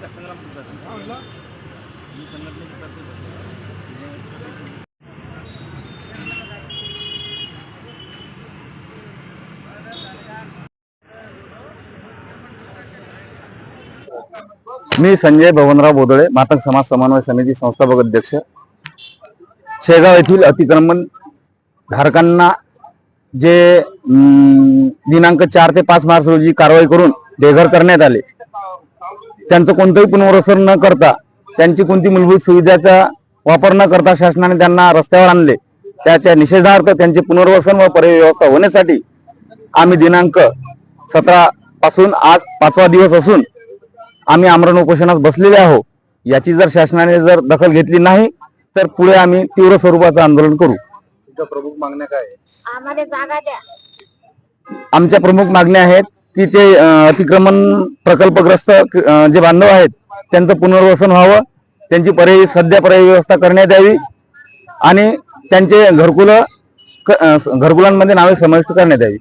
का संग्रामपूर प्रसाद मी संघटनेचे तर्फे मी संजय भवनराव बोदळे मातक समाज समन्वय समिती संस्थापक अध्यक्ष. शेगाव येथील अतिक्रमण धारकांना जे अं, दिनांक चार ते पाच मार्च रोजी कारवाई करून बेघर करण्यात आले. त्यांचं कोणतंही पुनर्वसन न करता त्यांची कोणती मूलभूत सुविधाचा वापर न करता शासनाने त्यांना रस्त्यावर आणले. त्याच्या निषेधार्थ त्यांचे पुनर्वसन व पर्याय व्यवस्था होण्यासाठी आम्ही दिनांक सतरा पासून आज पाचवा दिवस असून आम्ही आमरण उपोषणास बसलेले आहो याची जर शासनाने जर दखल घेतली नाही तर पुढे आम्ही तीव्र स्वरूपाचं आंदोलन करू. प्रमुख मागण्या काय आहेत? आम्हाला जागा द्या. आमच्या प्रमुख मागण्या आहेत की ते अतिक्रमण प्रकल्पग्रस्त जे बांधव आहेत त्यांचं पुनर्वसन व्हावं त्यांची पर्यायी सध्या पर्यायी व्यवस्था करण्यात यावी आणि त्यांचे घरकुलं क- घरकुलांमध्ये नावे समाविष्ट करण्यात यावी.